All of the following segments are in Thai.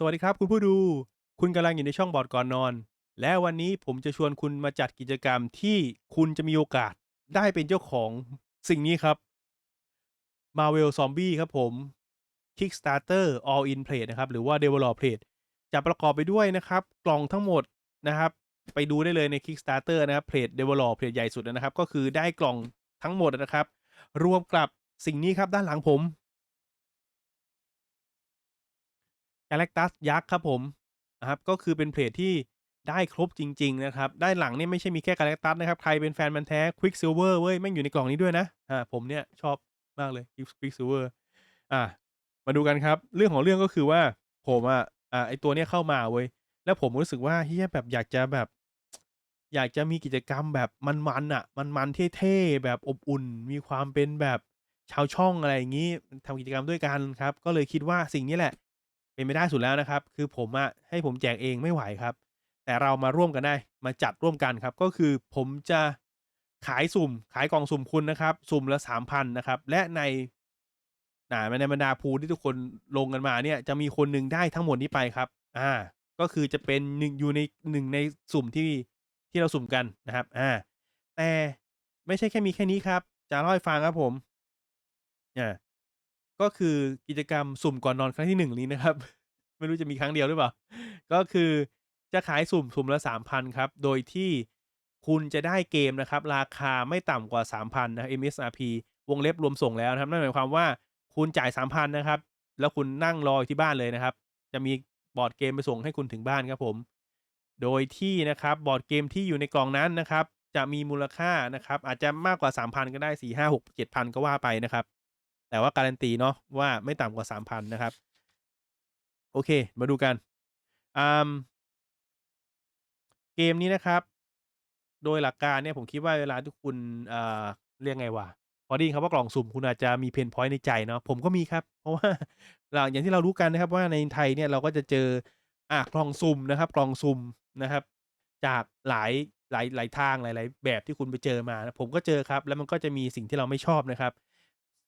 สวัสดีครับคุณผู้ดู คุณกำลังอยู่ในช่องบอร์ดก่อนนอน และวันนี้ผมจะชวนคุณมาจัดกิจกรรมที่คุณจะมีโอกาสได้เป็นเจ้าของสิ่งนี้ครับ Marvel Zombie ครับผม Kickstarter All In Plate นะครับ หรือว่า Develop Plate จะประกอบไปด้วยนะครับ กล่องทั้งหมดนะครับ ไปดูได้เลยใน Kickstarter นะครับ Plate Develop Plate ใหญ่สุดนะครับ ก็คือได้กล่องทั้งหมดนะครับ รวมกับสิ่งนี้ครับด้านหลังผม กาแล็กตัสยักษ์ครับผมนะครับก็คือเป็นเพลทที่ได้ครบจริง ๆ นะครับ ได้หลังเนี่ยไม่ใช่มีแค่กาแล็กตัสนะครับ ใครเป็นแฟนมันแท้ควิกซิลเวอร์เว้ยแม่งอยู่ในกล่องนี้ด้วยนะอ่าผมเนี่ยชอบมากเลยควิกซิลเวอร์อ่ามาดูกันครับ เรื่องของเรื่องก็คือว่าผมอะอ่าไอตัวเนี้ยเข้ามาเว้ยแล้วผมรู้สึกว่าเฮียแบบอยากจะแบบ อยากจะมีกิจกรรมแบบมันๆอะ มันๆเท่ๆแบบอบอุ่น มีความเป็นแบบชาวช่องอะไรอย่างงี้ทำกิจกรรมด้วยกันครับ ก็เลยคิดว่าสิ่งนี้แหละ เป็นไปได้สุดแล้วนะครับ คือผมอะให้ผมแจกเองไม่ไหวครับ แต่เรามาร่วมกันได้มาจัดร่วมกันครับ ก็คือผมจะขายสุ่ม ขายกล่องสุ่มคุณนะครับ สุ่มละสามพันนะครับ และในน่าในบรรดาภูที่ทุกคนลงกันมาเนี่ย จะมีคนหนึ่งได้ทั้งหมดนี้ไปครับ อ่า ก็คือจะเป็นหนึ่งอยู่ในหนึ่งในสุ่มที่ที่เราสุ่มกันนะครับ อ่า แต่ไม่ใช่แค่มีแค่นี้ครับ จะเล่าให้ฟังครับผมอ่า ก็คือกิจกรรมสุ่มก่อนนอนครั้งที่หนึ่งนี้นะครับ ไม่รู้จะมีครั้งเดียวหรือเปล่า ก็คือจะขายสุ่มสุ่มละสามพันครับ โดยที่คุณจะได้เกมนะครับ ราคาไม่ต่ำกว่าสามพันนะ MSRP วงเล็บรวมส่งแล้วนะครับ นั่นหมายความว่าคุณจ่ายสามพันนะครับ แล้วคุณนั่งรออยู่ที่บ้านเลยนะครับ จะมีบอร์ดเกมไปส่งให้คุณถึงบ้านครับผม โดยที่นะครับบอร์ดเกมที่อยู่ในกล่องนั้นนะครับ จะมีมูลค่านะครับ อาจจะมากกว่าสามพันก็ได้สี่ห้าหกเจ็ดพันก็ว่าไปนะครับ แต่ว่าการันตีเนาะว่าไม่ต่ำกว่า3,000นนะครับ โอเค มาดูกันเกมนี้นะครับ โดยหลักการเนี่ยผมคิดว่าเวลาที่คุณเรียกไงวะพอได้ยินคำว่ากล่องสุ่มคุณอาจจะมีเพนพอยต์ในใจเนาะผมก็มีครับ เพราะว่าหลังอย่างที่เรารู้กันนะครับ ว่าในไทยเนี่ยเราก็จะเจออ่ากล่องสุ่มนะครับ กล่องสุ่มนะครับ จากหลายหลายหลายทางหลาย ๆ แบบที่คุณไปเจอมานะผมก็เจอครับ แล้วมันก็จะมีสิ่งที่เราไม่ชอบนะครับ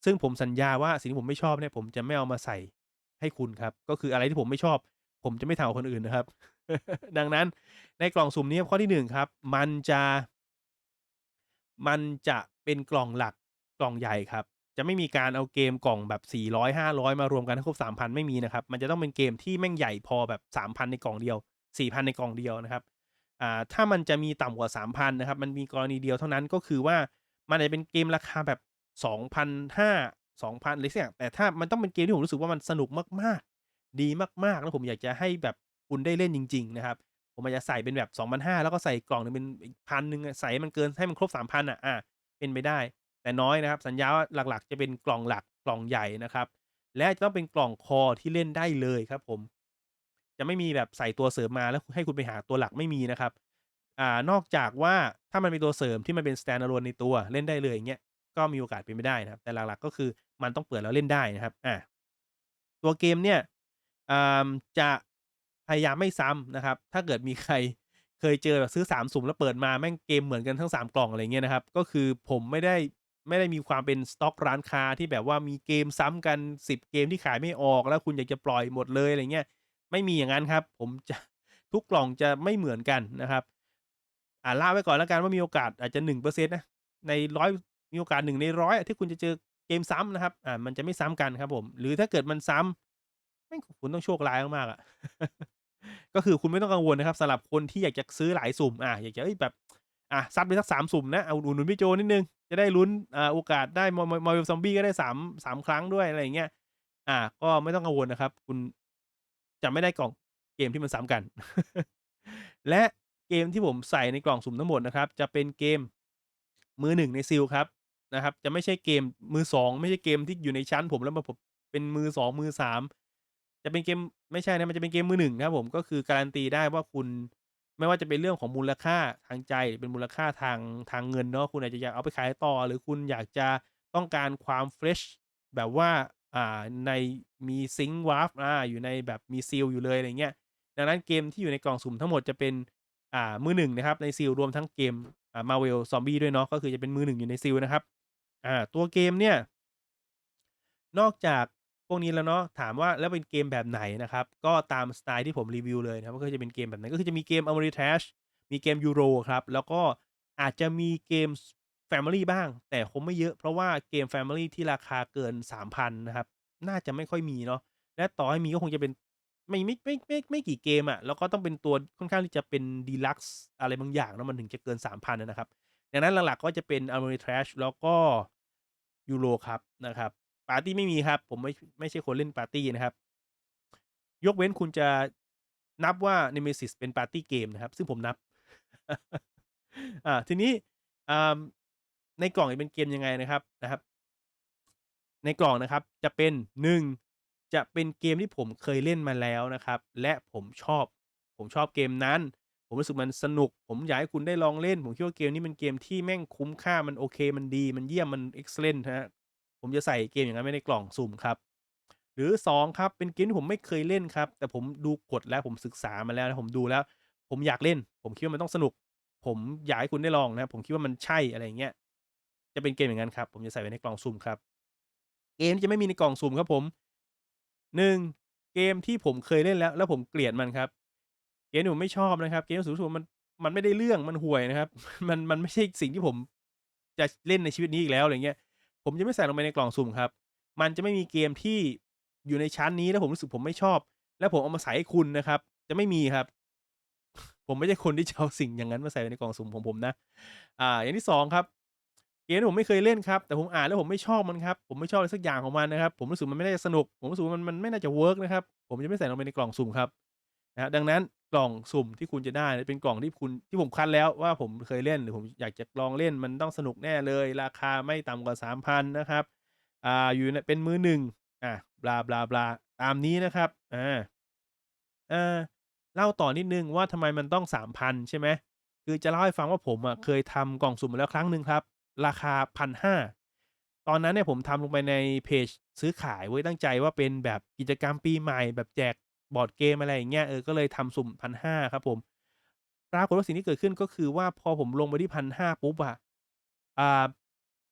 ซึ่งผมสัญญาว่าสิ่งที่ผมไม่ชอบเนี่ย ผมจะไม่เอามาใส่ให้คุณครับ ก็คืออะไรที่ผมไม่ชอบ ผมจะไม่ทำกับคนอื่นนะครับ ดังนั้นในกล่องสุ่มนี้ข้อที่หนึ่งครับ มันจะ มันจะเป็นกล่องหลักกล่องใหญ่ครับ จะไม่มีการเอาเกมกล่องแบบ 400 500 มารวมกันให้ครบ3,000 ไม่มีนะครับ มันจะต้องเป็นเกมที่แม่งใหญ่พอแบบ 3,000 ในกล่องเดียว 4,000 ในกล่องเดียวนะครับอ่าถ้ามันจะมีต่ำกว่า 3,000 นะครับ มันมีกรณีเดียวเท่านั้นก็คือว่ามันอาจจะเป็นเกมราคาแบบ 2,500 2,000อะไรสักอย่างแต่ถ้ามันต้องเป็นเกมที่ผมรู้สึกว่ามันสนุกมากๆ ดีมากๆ แล้วผมอยากจะให้แบบคุณได้เล่นจริง ๆ นะครับ ผมอาจจะใส่เป็นแบบ2,500แล้วก็ใส่กล่องหนึ่งเป็นอีกพันหนึ่งใส่มันเกินให้มันครบ3,000อะอาเป็นไปได้ แต่น้อยนะครับ สัญญาว่าหลักๆ จะเป็นกล่องหลักกล่องใหญ่นะครับ และจะต้องเป็นกล่องคอที่เล่นได้เลยครับ ผม จะไม่มีแบบใส่ตัวเสริมมาแล้วให้คุณไปหาตัวหลักไม่มีนะครับ อ่านอกจากว่าถ้ามันมีตัวเสริมที่มันเป็น stand alone ในตัวเล่นได้เลยอย่างเงี้ย ก็มีโอกาสเป็นไปได้นะครับ แต่หลักๆก็คือมันต้องเปิดแล้วเล่นได้นะครับอาตัวเกมเนี่ยจะพยายามไม่ซ้ำนะครับ ถ้าเกิดมีใครเคยเจอแบบซื้อ3สุ่มแล้วเปิดมาแม่งเกมเหมือนกันทั้ง 3 กล่องอะไรเงี้ยนะครับ ก็คือผมไม่ได้ไม่ได้มีความเป็นสต็อกร้านค้าที่แบบว่ามีเกมซ้ำกัน 10 เกมที่ขายไม่ออกแล้วคุณอยากจะปล่อยหมดเลยอะไรเงี้ยไม่มีอย่างนั้นครับ ผมจะทุกกล่องจะไม่เหมือนกันนะครับ อ่าล่าไว้ก่อนแล้วกันว่ามีโอกาสอาจจะ1%นะใน100 มีโอกาส1ใน100อะที่คุณจะเจอเกมซ้ำนะครับ อ่า มันจะไม่ซ้ำกันครับผม หรือถ้าเกิดมันซ้ำแม่คุณต้องโชคร้ายมากๆอะก็คือคุณไม่ต้องกังวลนะครับสำหรับคนที่อยากจะซื้อหลายสุ่ม อ่าอยากจะเฮ้ยแบบอ่าซัดไปสัก3สุ่มนะเอาอุดหนุนพี่โจนิดนึง จะได้ลุ้นอ่าโอกาสได้ Mar Mar Marvel Zombie ก็ได้3 3ครั้งด้วยอะไรอย่างเงี้ยอ่า ก็ไม่ต้องกังวลนะครับ คุณจะไม่ได้กล่องเกมที่มันซ้ำกัน และเกมที่ผมใส่ในกล่องสุ่มทั้งหมดนะครับ จะเป็นเกมมือ1ในซีลครับ นะครับ จะไม่ใช่เกมมือ2ไม่ใช่เกมที่อยู่ในชั้นผมแล้วมาผมเป็นมือ2มือ3จะเป็นเกมไม่ใช่นะมันจะเป็นเกมมือ1ครับผมก็คือการันตีได้ว่าคุณไม่ว่าจะเป็นเรื่องของมูลค่าทางใจเป็นมูลค่าทางทางเงินเนาะคุณอาจจะอยากเอาไปขายต่อ หรือคุณอยากจะต้องการความเฟรชแบบว่าอ่าในมีซิงก์วาร์ปอาอยู่ในแบบมีซีลอยู่เลยอะไรเงี้ยดังนั้นเกมที่อยู่ในกล่องสุ่มทั้งหมดจะเป็นอ่ามือ1นะครับในซีลรวมทั้งเกมอ่า Marvel Zombie ด้วยเนาะก็คือจะเป็นมือ1อยู่ในซีลนะครับ อ่า ตัวเกมเนี่ย นอกจากพวกนี้แล้วเนาะ ถามว่าแล้วเป็นเกมแบบไหนนะครับ ก็ตามสไตล์ที่ผมรีวิวเลยนะครับ ก็จะเป็นเกมแบบไหนก็คือจะมีเกม Ameritrash มีเกม Euro ครับ แล้วก็อาจจะมีเกม Family บ้าง แต่คงไม่เยอะ เพราะว่าเกม Family ที่ราคาเกิน 3,000 นะครับ น่าจะไม่ค่อยมีเนาะ และต่อให้มีก็คงจะเป็นไม่ไม่ไม่ไม่ไม่กี่เกมอะแล้วก็ต้องเป็นตัวค่อนข้างที่จะเป็น Deluxe อะไรบางอย่างเนาะมันถึงจะเกิน 3,000นะครับ ดังนั้นหลักๆก็จะเป็น Ameritrash แล้วก็ Euro ครับนะครับปาร์ตี้ไม่มีครับ ผมไม่ไม่ใช่คนเล่นปาร์ตี้นะครับ ยกเว้นคุณจะนับว่า Nemesis เป็นปาร์ตี้เกมนะครับ ซึ่งผมนับ อ่าทีนี้ในกล่องจะเป็นเกมยังไงนะครับนะครับ ในกล่องนะครับจะเป็น1จะเป็นเกมที่ผมเคยเล่นมาแล้วนะครับ และผมชอบ ผมชอบเกมนั้น ผมรู้สึกมันสนุก ผมอยากให้คุณได้ลองเล่น ผมคิดว่าเกมนี้เป็นเกมที่แม่งคุ้มค่ามันโอเค มันดีมันเยี่ยมมัน excellent ครับผมจะใส่เกมอย่างนั้นไว้ในกล่องสุ่มครับ หรือ 2 ครับ เป็นเกมที่ผมไม่เคยเล่นครับ แต่ผมดูกฎแล้วผมศึกษามาแล้วนะผมดูแล้ว ผมอยากเล่น ผมคิดว่ามันต้องสนุก ผมอยากให้คุณได้ลองนะครับผมคิดว่ามันใช่อะไรเงี้ยจะเป็นเกมอย่างงั้นครับ ผมจะใส่ไว้ในกล่องสุ่มครับ เกมที่จะไม่มีในกล่องสุ่มครับผม1เกมที่ผมเคยเล่นแล้ว แล้วผมเกลียดมันครับ เกมที่ผมไม่ชอบนะครับ เกมที่รู้สึกว่ามันมันไม่ได้เรื่องมันห่วยนะครับ มันมันไม่ใช่สิ่งที่ผมจะเล่นในชีวิตนี้อีกแล้วอะไรเงี้ย ผมจะไม่ใส่ลงไปในกล่องสุ่มครับ มันจะไม่มีเกมที่อยู่ในชั้นนี้แล้วผมรู้สึกผมไม่ชอบ แล้วผมเอามาใส่ให้คุณนะครับ จะไม่มีครับ ผมไม่ใช่คนที่จะเอาสิ่งอย่างนั้นมาใส่ไว้ในกล่องสุ่มของผมนะ อ่า อย่างที่2ครับเกมที่ผมไม่เคยเล่นครับ แต่ผมอ่านแล้วผมไม่ชอบมันครับ ผมไม่ชอบอะไรสักอย่างของมันนะครับ ผมรู้สึกมันไม่น่าจะสนุก ผมรู้สึกมันมันไม่น่าจะเวิร์กนะครับ ผมจะไม่ใส่ลงไปในกล่องสุ่มครับ นะดังนั้นกล่องสุ่มที่คุณจะได้เป็นกล่องที่คุณที่ผมคัดแล้วว่าผมเคยเล่นหรือผมอยากจะลองเล่นมันต้องสนุกแน่เลย ราคาไม่ต่ำกว่า3,000นนะครับอ่าอยู่ในเป็นมือ1อ่าบลาๆๆตามนี้นะครับอาเอ่อเล่าต่อนิดนึงว่าทำไมมันต้อง3,000ใช่ไหมคือจะเล่าให้ฟังว่าผมอะเคยทำกล่องสุ่มมาแล้วครั้งหนึ่งครับ ราคา1,500ตอนนั้นเนี่ยผมทำลงไปในเพจซื้อขายเว้ตั้งใจว่าเป็นแบบกิจกรรมปีใหม่แบบแจก บอร์ดเกมอะไรอย่างเงี้ยเออก็เลยทำสุ่ม1,500ครับผมปรากฏว่าสิ่งที่เกิดขึ้นก็คือว่าพอผมลงไปที่1,500ปุ๊บอะอ่า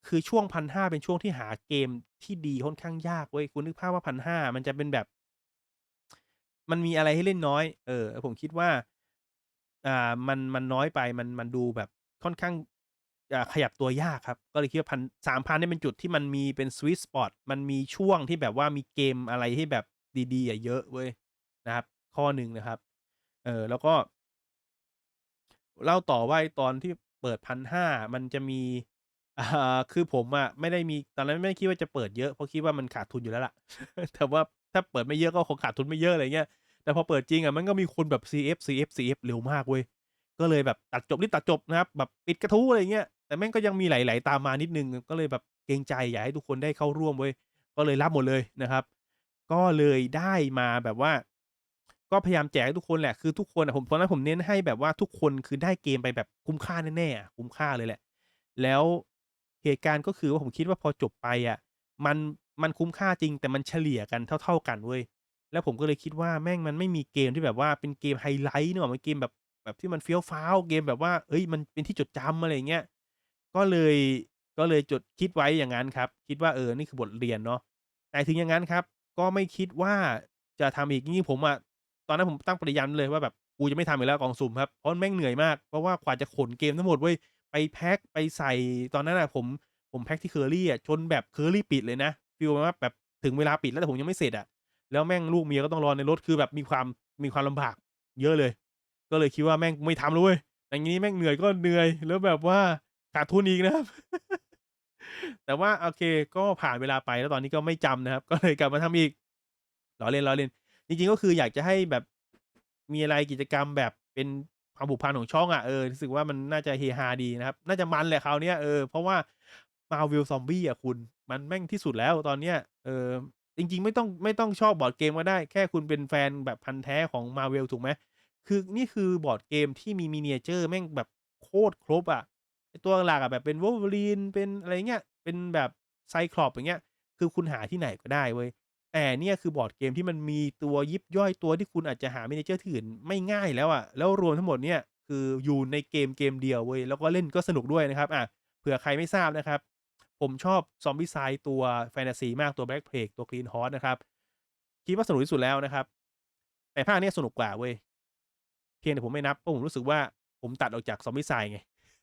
คือช่วง1,500เป็นช่วงที่หาเกมที่ดีค่อนข้างยากเว้ยคุณนึกภาพว่า1,500มันจะเป็นแบบ มันมีอะไรให้เล่นน้อย เออ ผมคิดว่า อ่ามันมันน้อยไปมันมันดูแบบค่อนข้างขยับตัวยากครับ ก็เลยคิดว่าพัน3,000เนี่เป็นจุดที่มันมีเป็น sweet spot มันมีช่วงที่แบบว่ามีเกมอะไรที่แบบดีๆเยอะเว้ย นะครับ ข้อหนึ่งนะครับ เออแล้วก็ เล่าต่อว่าไอตอนที่เปิด1,500มันจะมีอ่าคือผมอะไม่ได้มีตอนนั้นไม่ได้คิดว่าจะเปิดเยอะเพราะคิดว่ามันขาดทุนอยู่แล้วล่ะ แต่ว่าถ้าเปิดไม่เยอะก็คงขาดทุนไม่เยอะอะไรเงี้ยแต่พอเปิดจริงอะมันก็มีคนแบบ CF CF CF เร็วมากเว้ยก็เลยแบบตัดจบรีบตัดจบนะครับแบบปิดกระทู้อะไรเงี้ยแต่แม่งก็ยังมีไหลๆตามมานิดนึงก็เลยแบบเกรงใจอยากให้ทุกคนได้เข้าร่วมเว้ยก็เลยรับหมดเลยนะครับ ก็เลยได้มาแบบว่า ก็พยายามแจกให้ทุกคนแหละคือทุกคนอะผมตอนนั้นผมเน้นให้แบบว่าทุกคนคือได้เกมไปแบบคุ้มค่าแน่ๆอะคุ้มค่าเลยแหละ แล้วเหตุการณ์ก็คือว่าผมคิดว่าพอจบไปอะ มันมันคุ้มค่าจริงแต่มันเฉลี่ยกันเท่า ๆกันเว้ยแล้วผมก็เลยคิดว่าแม่งมันไม่มีเกมที่แบบว่าเป็นเกมไฮไลต์นึกออกไหมเกมแบบแบบที่มันเฟี้ยวฟ้าวเกมแบบว่าเฮ้ยมันเป็นที่จดจำอะไรเงี้ยก็เลยก็เลยจดคิดไว้อย่างงั้นครับ คิดว่าเออนี่คือบทเรียนเนาะแต่ถึงอย่างงั้นครับ ก็ไม่คิดว่าจะทำอีกจริงๆผมอะ ตอนนั้นผมตั้งปณิยันเลยว่าแบบกูจะไม่ทำอีกแล้วกองสุ่มครับเพราะมันแม่งเหนื่อยมากเพราะว่ากว่าจะขนเกมทั้งหมดเว้ยไปแพ็กไปใส่ตอนนั้นนะผมผมแพ็กที่ Curly อะจนแบบ Curly ปิดเลยนะฟีลว่าแบบถึงเวลาปิดแล้วแต่ผมยังไม่เสร็จอะแล้วแม่งลูกเมียก็ต้องรอในรถคือแบบมีความมีความลำบาก เยอะเลย ก็เลยคิดว่าแม่งไม่ทำแล้วเว้ยอย่างงี้แม่งเหนื่อยก็เหนื่อยแล้วแบบว่าขาดทุนอีกนะครับ แต่ว่าโอเคก็ผ่านเวลาไปแล้วตอนนี้ก็ไม่จำนะครับ ก็เลยกลับมาทำอีกล้อเล่นๆ จริงๆก็คืออยากจะให้แบบมีอะไรกิจกรรมแบบเป็นความผูกพันของช่องอะเออรู้สึกว่ามันน่าจะเฮฮาดีนะครับ น่าจะมันแหละคราวเนี้ยเออเพราะว่า Marvel Zombie อะคุณ มันแม่งที่สุดแล้วตอนเนี้ยเออจริง ๆ ไม่ต้องไม่ต้องชอบบอร์ดเกมก็ได้ แค่คุณเป็นแฟนแบบพันธุ์แท้ของ Marvel ถูกไหมคือนี่คือบอร์ดเกมที่มี miniature แม่งแบบโคตรครบอะตัวหลักอะแบบเป็น Wolverine เป็นอะไรเงี้ยเป็นแบบ Cyclops อย่างเงี้ย คือคุณหาที่ไหนก็ได้เว้ย แต่เนี่ยคือบอร์ดเกมที่มันมีตัวยิบย่อยตัวที่คุณอาจจะหา miniature ที่อื่นไม่ง่ายแล้วอะแล้วรวมทั้งหมดเนี่ยคืออยู่ในเกมเกมเดียวเว้ย แล้วก็เล่นก็สนุกด้วยนะครับอะเผื่อใครไม่ทราบนะครับ ผมชอบ Zombicide ตัวแฟนตาซีมากตัว Black Plague ตัว Green Horse นะครับ คิดว่าสนุกที่สุดแล้วนะครับ แต่ภาคเนี้ยสนุกกว่าเว้ย เพียงแต่ผมไม่นับเพราะผมรู้สึกว่าผมตัดออกจาก Zombicide ไง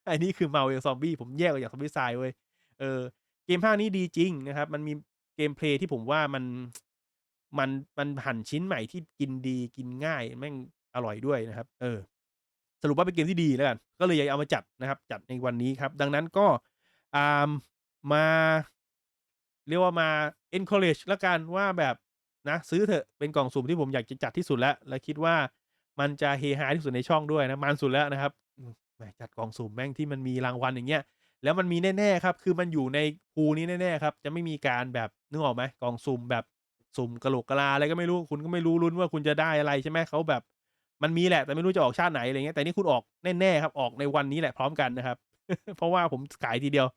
อันนี้คือ Marvel Zombie ผมแยกออกจาก Zombicide เว้ยเออเกมภาคนี้ดีจริงนะครับ มันมี เกมเพลย์ที่ผมว่ามันมันมันหั่นชิ้นใหม่ที่กินดีกินง่ายแม่งอร่อยด้วยนะครับ เออ สรุปว่าเป็นเกมที่ดีแล้วกันก็เลยอยากเอามาจัดนะครับ จัดในวันนี้ครับ ดังนั้นก็อ่ามาเรียกว่ามา encourage ล้วกันว่าแบบนะซื้อเถอะเป็นกล่องสุ่มที่ผมอยากจะจัดที่สุดแล้ว และคิดว่ามันจะเฮฮาที่สุดในช่องด้วยนะมันสุดแล้วนะครับแหมจัดกล่องสุ่มแม่งที่มันมีรางวัลอย่างเงี้ย แล้วมันมีแน่ๆครับ คือมันอยู่ใน pool นี้แน่ๆครับ จะไม่มีการแบบนึกออกไหมกล่องสุ่มแบบสุ่มกระโหลกกะลาอะไรก็ไม่รู้คุณก็ไม่รู้ลุ้นว่าคุณจะได้อะไรใช่ไหมเขาแบบ มันมีแหละแต่ไม่รู้จะออกชาติไหนอะไรเงี้ยแต่นี่คุณออกแน่ๆครับ ออกในวันนี้แหละพร้อมกันนะครับ เพราะว่าผมขายทีเดียว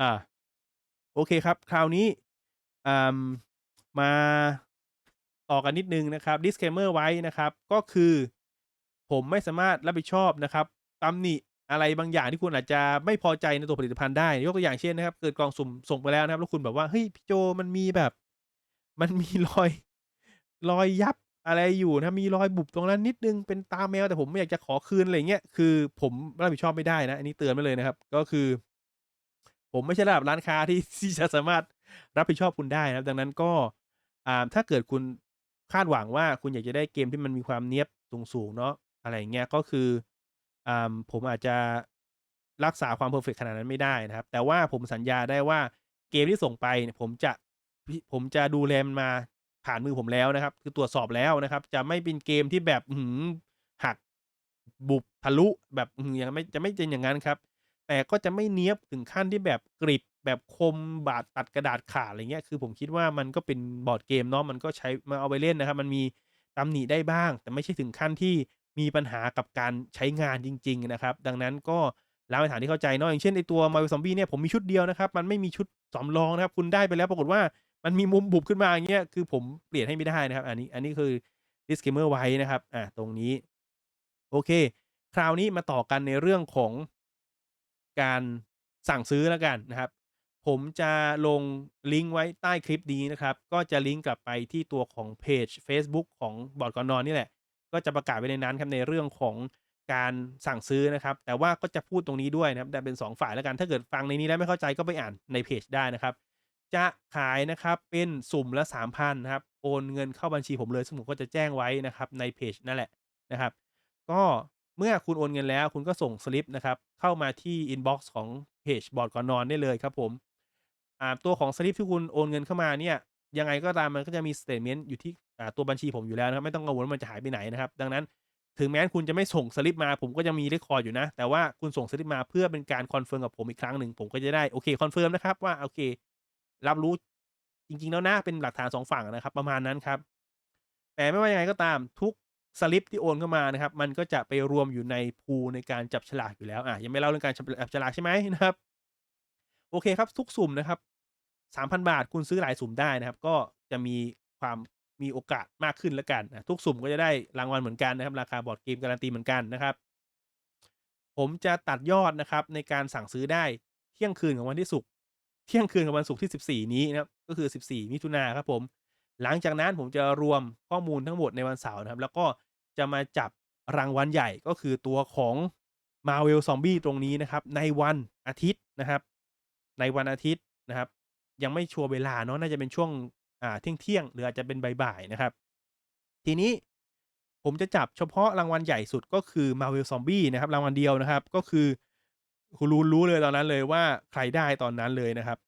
อ่า โอเคครับ คราวนี้อ่ามาต่อกันนิดนึงนะครับ disclaimer ไว้นะครับ ก็คือ ผมไม่สามารถรับผิดชอบนะครับตำหนิ อะไรบางอย่างที่คุณอาจจะไม่พอใจในตัวผลิตภัณฑ์ได้ ยกตัวอย่างเช่นนะครับ เกิดกล่องสุ่มส่งไปแล้วนะครับ แล้วคุณแบบว่าเฮ้ยพี่โจมันมีแบบ มันมีรอย รอยยับอะไรอยู่นะ มีรอยบุบตรงนั้นนิดนึงเป็นตาแมวแต่ผมไม่อยากจะขอคืนอะไรเงี้ยคือ ผมรับผิดชอบไม่ได้นะ อันนี้เตือนไว้เลยนะครับ ก็คือ ผมไม่ใช่ระดับร้านค้าที่ที่จะสามารถรับผิดชอบคุณได้นะครับ ดังนั้นก็อ่าถ้าเกิดคุณคาดหวังว่าคุณอยากจะได้เกมที่มันมีความเนี๊ยบสูงๆเนาะอะไรเงี้ยก็คือ อ่าผมอาจจะรักษาความเพอร์เฟกต์ขนาดนั้นไม่ได้นะครับ แต่ว่าผมสัญญาได้ว่าเกมที่ส่งไปเนี่ยผมจะผมจะดูแลมันมาผ่านมือผมแล้วนะครับ คือตรวจสอบแล้วนะครับ จะไม่เป็นเกมที่แบบอื้อฮือหักบุบทะลุแบบยังไม่จะไม่เป็นอย่างงั้นครับ แต่ก็จะไม่เนี๊ยบถึงขั้นที่แบบกริบแบบคมบาดตัดกระดาษขาดอะไรเงี้ยคือผมคิดว่ามันก็เป็นบอร์ดเกมเนาะมันก็ใช้มาเอาไปเล่นนะครับ มันมีตำหนิได้บ้าง แต่ไม่ใช่ถึงขั้นที่ มีปัญหากับการใช้งานจริง ๆ นะครับ ดังนั้นก็เล่าให้ฐานที่เข้าใจเนาะอย่างเช่นไอตัว Marvel Zombie เนี่ยผมมีชุดเดียวนะครับ มันไม่มีชุดสำรองนะครับ คุณได้ไปแล้วปรากฏว่ามันมีมุมบุบขึ้นมาอย่างเงี้ยคือผมเปลี่ยนให้ไม่ได้นะครับ อันนี้อันนี้คือ disclaimer ไว้นะครับอ่าตรงนี้ โอเค คราวนี้มาต่อกันในเรื่องของการสั่งซื้อแล้วกันนะครับ ผมจะลงลิงก์ไว้ใต้คลิปนี้นะครับ ก็จะลิงก์กลับไปที่ตัวของเพจเฟซบุ๊กของบอร์ดก่อนนอนนี่แหละ ก็จะประกาศไว้ในนั้นครับในเรื่องของการสั่งซื้อนะครับ แต่ว่าก็จะพูดตรงนี้ด้วยนะครับแบ่เป็น 2 ฝ่ายแล้วกันถ้าเกิดฟังในนี้แล้วไม่เข้าใจก็ไปอ่านในเพจได้นะครับ จะขายนะครับเป็นสุ่มละ3,000นะครับโอนเงินเข้าบัญชีผมเลยซึ่งผมก็จะแจ้งไว้นะครับในเพจนั่นแหละนะครับ ก็เมื่อคุณโอนเงินแล้วคุณก็ส่งสลิปนะครับเข้ามาที่อินบ็อกซ์ของเพจบอร์ดก่อนนอนได้เลยครับผมตัวของสลิปที่คุณโอนเงินเข้ามาเนี่ยยังไงก็ตามมันก็จะมีสเตตเมนต์อยู่ที่ ตัวบัญชีผมอยู่แล้วนะครับ ไม่ต้องกังวลว่ามันจะหายไปไหนนะครับ ดังนั้นถึงแม้คุณจะไม่ส่งสลิปมา ผมก็ยังมีเรคคอร์ดอยู่นะ แต่ว่าคุณส่งสลิปมาเพื่อเป็นการคอนเฟิร์มกับผมอีกครั้งหนึ่งผมก็จะได้โอเคคอนเฟิร์มนะครับว่าโอเค รับรู้จริง ๆ แล้วนะเป็นหลักฐาน2ฝั่งนะครับ ประมาณนั้นครับ แต่ไม่ว่ายังไงก็ตามทุกสลิปที่โอนเข้ามานะครับ มันก็จะไปรวมอยู่ใน pool ในการจับฉลากอยู่แล้วอายังไม่เล่าเรื่องการจับฉลากใช่ไหม?นะครับ โอเคครับทุกสุ่มนะครับ3,000บาทคุณซื้อหลายสุ่มได้นะครับ ก็จะมีความ มีโอกาสมากขึ้นแล้วกันอ่าทุกสุ่มก็จะได้รางวัลเหมือนกันนะครับ ราคาบอร์ดเกมการันตีเหมือนกันนะครับ ผมจะตัดยอดนะครับในการสั่งซื้อได้เที่ยงคืนของวันที่ศุกร์เที่ยงคืนของวันศุกร์ที่ 14 นี้นะครับก็คือ 14 มิถุนาครับผม หลังจากนั้นผมจะรวมข้อมูลทั้งหมดในวันเสาร์นะครับ แล้วก็จะมาจับรางวัลใหญ่ก็คือตัวของ Marvel Zombie ตรงนี้นะครับ ในวันอาทิตย์นะครับ ในวันอาทิตย์นะครับ ยังไม่ชัวร์เวลาเนาะน่าจะเป็นช่วง อ่าเที่ยงๆหรืออาจจะเป็นบ่ายๆนะครับ ทีนี้ผมจะจับเฉพาะรางวัลใหญ่สุดก็คือ Marvel Zombie นะครับ รางวัลเดียวนะครับ ก็คือคุณรู้รู้เลยตอนนั้นเลยว่าใครได้ตอนนั้นเลยนะครับ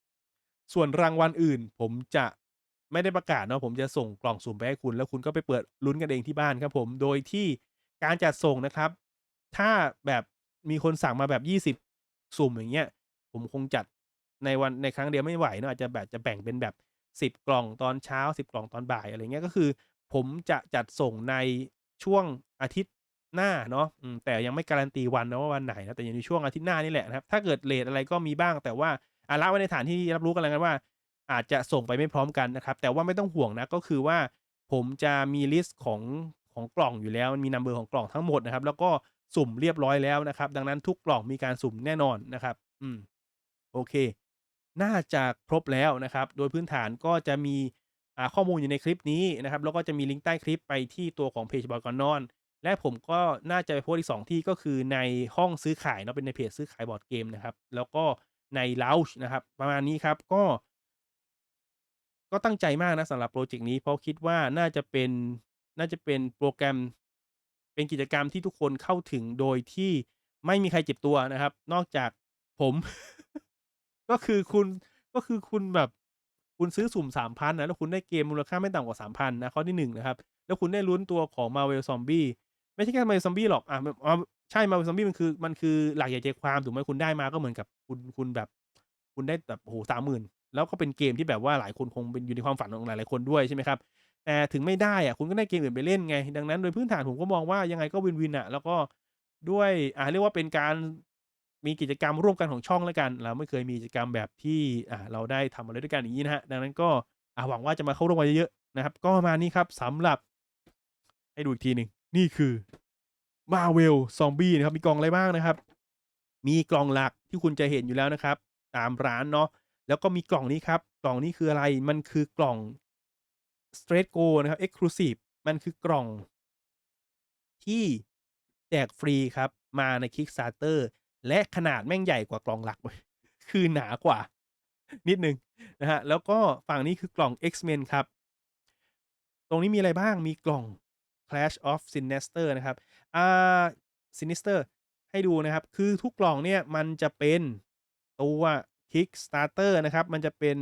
ส่วนรางวัลอื่น ผมจะไม่ได้ประกาศเนาะผมจะส่งกล่องสุ่มไปให้คุณ แล้วคุณก็ไปเปิดลุ้นกันเองที่บ้านครับผมโดยที่การจัดส่งนะครับ ถ้าแบบมีคนสั่งมาแบบ 20 สุ่มอย่างเงี้ย ผมคงจัดในวันในครั้งเดียวไม่ไหวเนาะอาจจะแบบจะแบ่งเป็นแบบ 10กล่องตอนเช้า10กล่องตอนบ่ายอะไรเงี้ยก็คือ ผมจะจัดส่งในช่วงอาทิตย์หน้าเนาะแต่ยังไม่การันตีวันนะว่าวันไหนนะแต่อยู่ในช่วงอาทิตย์หน้านี่แหละนะครับ ถ้าเกิดเลตอะไรก็มีบ้าง แต่ว่าอาละไว้ในฐานที่รับรู้กันแล้วกันว่า อาจจะส่งไปไม่พร้อมกันนะครับ แต่ว่าไม่ต้องห่วงนะก็คือว่า ผมจะมีลิสต์ของของกล่องอยู่แล้วมันมี number ของกล่องทั้งหมดนะครับ แล้วก็สุ่มเรียบร้อยแล้วนะครับ ดังนั้นทุกกล่องมีการสุ่มแน่นอนนะครับ อืมโอเค น่าจะครบแล้วนะครับ โดยพื้นฐานก็จะมีข้อมูลอยู่ในคลิปนี้นะครับ แล้วก็จะมีลิงก์ใต้คลิปไปที่ตัวของเพจบอยก่อนนอน และผมก็น่าจะไปโพสต์อีก 2 ที่ก็คือในห้องซื้อขายเนาะเป็นในเพจซื้อขายบอร์ดเกมนะครับ แล้วก็ใน Lounge นะครับ ประมาณนี้ครับก็ก็ตั้งใจมากนะสำหรับพรเจกต์นี้เพราะคิดว่าน่าจะเป็นน่าจะเป็นโปรแกรม เป็นกิจกรรมที่ทุกคนเข้าถึงโดยที่ไม่มีใครเจ็บตัวนะครับ นอกจากผม ก็คือคุณก็คือคุณแบบคุณซื้อสุ่ม3,000นนะแล้วคุณได้เกมมูลค่าไม่ต่ำกว่า3,000นนะข้อที่1นะครับ แล้วคุณได้ลุ้นตัวของ Marvel Zombie ไม่ใช่แค่ Marvel Zombie หรอกอ่าแบบอ๋อใช่ Marvel Zombie มันคือมันคือหลักใหญ่ใจความถูกไหมคุณได้มาก็เหมือนกับคุณคุณแบบ คุณได้แบบโอ้โฮ30,000แล้วก็เป็นเกมที่แบบว่าหลายคนคงเป็นอยู่ในความฝันของหลายๆคนด้วยใช่ไหมครับแต่ถึงไม่ได้อะคุณก็ได้เกมอื่นไปเล่นไง ดังนั้นโดยพื้นฐานผมก็มองว่ายังไงก็วินๆอะแล้วก็ด้วยอ่าเรียกว่าเป็นการ มีกิจกรรมร่วมกันของช่องแล้วกัน เราไม่เคยมีกิจกรรมแบบที่อ่าเราได้ทำอะไรด้วยกันอย่างงี้นะครับดังนั้นก็อ่าหวังว่าจะมาเข้าร่วมกันเยอะๆนะครับ ก็มานี้ครับสำหรับ ให้ดูอีกทีหนึ่งนี่คือ Marvel Zombie นะครับมีกล่องอะไรบ้างนะครับ มีกล่องหลักที่คุณจะเห็นอยู่แล้วนะครับ ตามร้านเนาะแล้วก็มีกล่องนี้ครับ กล่องนี้คืออะไรมันคือกล่อง Stretch Goal นะครับ Exclusive มันคือกล่องที่แจกฟรีครับ มาใน Kickstarter และขนาดแม่งใหญ่กว่ากล่องหลักเว้ยคือหนากว่า นิดหนึ่งนะครับแล้วก็ฝั่งนี้คือกล่อง X-Men ครับ ตรงนี้มีอะไรบ้างมีกล่อง Clash of Sinister นะครับอ่า Sinister ให้ดูนะครับ คือทุกกล่องเนี่ยมันจะเป็นตัว Kickstarter นะครับ มันจะเป็น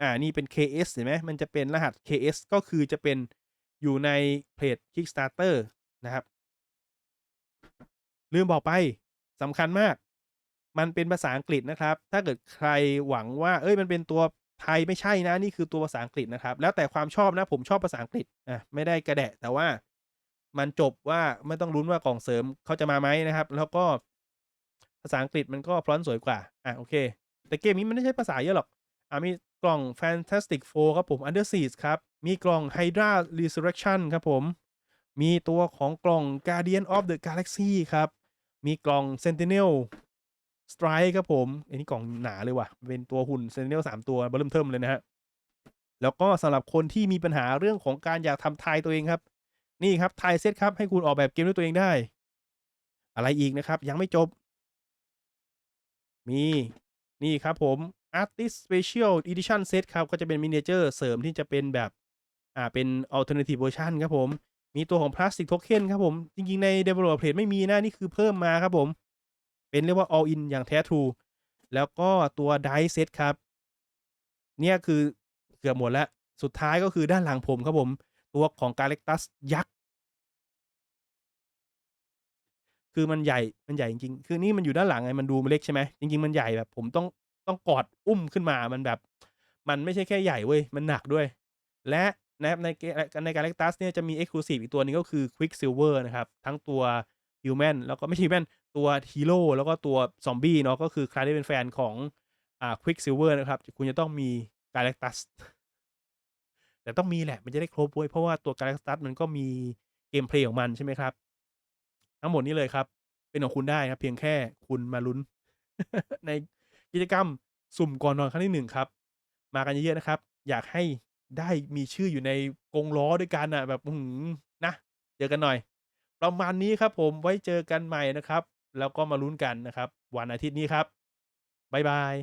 อ่า นี่เป็น KS เห็นไหมมันจะเป็นรหัส KS ก็คือจะเป็นอยู่ในเพจ Kickstarter นะครับ ลืมบอกไป สำคัญมาก มันเป็นภาษาอังกฤษนะครับ ถ้าเกิดใครหวังว่าเฮ้ย มันเป็นตัวไทยไม่ใช่นะ นี่คือตัวภาษาอังกฤษนะครับ แล้วแต่ความชอบนะ ผมชอบภาษาอังกฤษ อะ ไม่ได้กระแดะ แต่ว่ามันจบว่าไม่ต้องลุ้นว่ากล่องเสริมเขาจะมาไหมนะครับ แล้วก็ภาษาอังกฤษมันก็ฟอนต์สวยกว่า อะ โอเค แต่เกมนี้มันไม่ใช่ภาษาเยอะหรอก อ่ามีกล่อง Fantastic Four ครับผม Under Siege ครับ มีกล่อง Hydra Resurrection ครับผม มีตัวของกล่อง Guardian of the Galaxy ครับ มีกล่อง Sentinel Strike ครับผม อันนี้กล่องหนาเลยว่ะ เป็นตัวหุ่น Sentinel 3 ตัวเบ้อเริ่มเทิ่มเลยนะครับแล้วก็สำหรับคนที่มีปัญหาเรื่องของการอยากทำทายตัวเองครับ นี่ครับทายเซตครับ ให้คุณออกแบบเกมด้วยตัวเองได้ อะไรอีกนะครับ ยังไม่จบ มีนี่ครับผม Artist Special Edition Set ครับ ก็จะเป็น Miniature เสริมที่จะเป็นแบบ อ่า เป็น Alternative Version ครับผม มีตัวของ Plastic Token ครับผม จริง ๆ ใน Developer Page ไม่มีนะ นี่คือเพิ่มมาครับผม เป็นเรียกว่า All in อย่างแท้ทรูแล้วก็ตัว Dice Set ครับ เนี่ยคือเกือบหมดแล้ว สุดท้ายก็คือด้านหลังผมครับผม ตัวของ Galactus ยักษ์ คือมันใหญ่ มันใหญ่จริงๆ คือนี่มันอยู่ด้านหลังไง มันดูมันเล็กใช่ไหม จริง ๆ มันใหญ่แบบ ผมต้องต้องกอดอุ้มขึ้นมา มันแบบ มันไม่ใช่แค่ใหญ่เว้ย มันหนักด้วย และ นะครับในเกใน Galactus เนี่ยจะมี Exclusive อีกตัวนึงก็คือ Quicksilver นะครับ ทั้งตัว Human แล้วก็ไม่ใช่ Human ตัวฮีโร่แล้วก็ตัวซอมบี้เนาะก็คือใครที่เป็นแฟนของอ่า Quicksilver นะครับ คุณจะต้องมี Galactus แต่ต้องมีแหละ มันจะได้ครบเว้ยเพราะว่าตัว Galactus มันก็มีเกมเพลย์ของมันใช่ไหมครับ ทั้งหมดนี้เลยครับ เป็นของคุณได้ครับ เพียงแค่คุณมาลุ้น ในกิจกรรมสุ่มก่อนนอนครั้งที่1ครับ มากันเยอะๆนะครับ อยากให้ ได้มีชื่ออยู่ในกรงล้อด้วยกันน่ะ แบบอืมนะเจอกันหน่อย ประมาณนี้ครับผมไว้เจอกันใหม่นะครับ แล้วก็มาลุ้นกันนะครับ วันอาทิตย์นี้ครับบ๊ายบาย